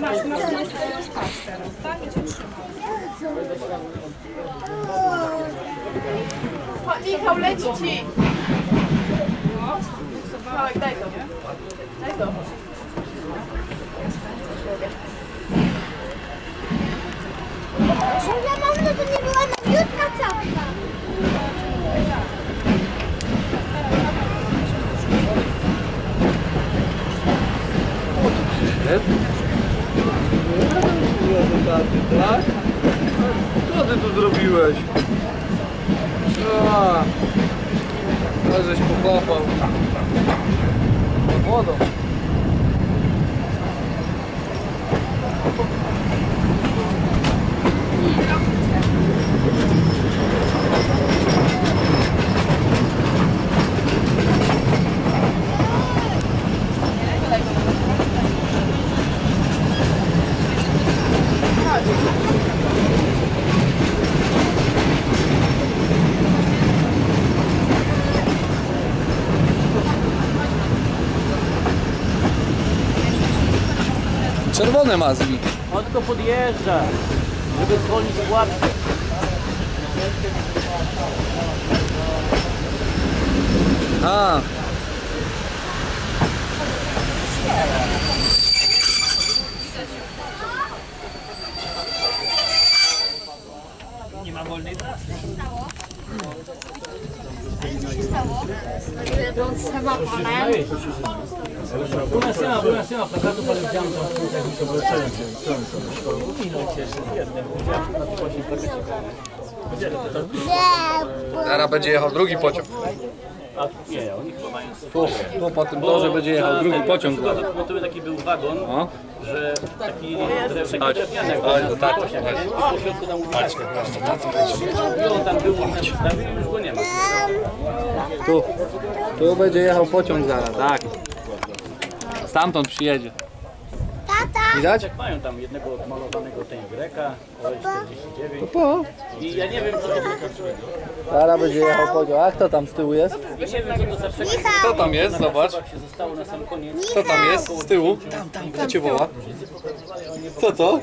Masz na już patrz teraz, tak? I cię trzymam. Michał, leci ci! Małek, daj to. Daj to. Ja mam, no to nie była nowiutka czapka. Tak? Co ty tu zrobiłeś? A, ale żeś pokopał. Wodą. Czerwone ma zwi. On tylko podjeżdża, żeby zwolnić pułapkę. A. Bună seara, bună Lucian, jak mi się wracają. Teraz będzie jechał drugi pociąg. Tu, tu po tym torze będzie jechał drugi pociąg. Bo to, taki był wagon, O, że taki drewniany, nie? I po środku tam on tam był już go nie ma. tu. Tu będzie jechał pociąg zaraz, tak. Stamtąd przyjedzie. Tata, Widać? Jak mają tam jednego odmalowanego ten Greka, OS-49 Po. i ja nie wiem co to Zaraz będzie jechał pociąg. A kto tam z tyłu jest? ja nie wiem co to za przekaz. Kto tam jest? Zobacz. Jak się zostało na sam koniec. Kto tam jest z tyłu? Tam, tam, kto cię woła? Kto to?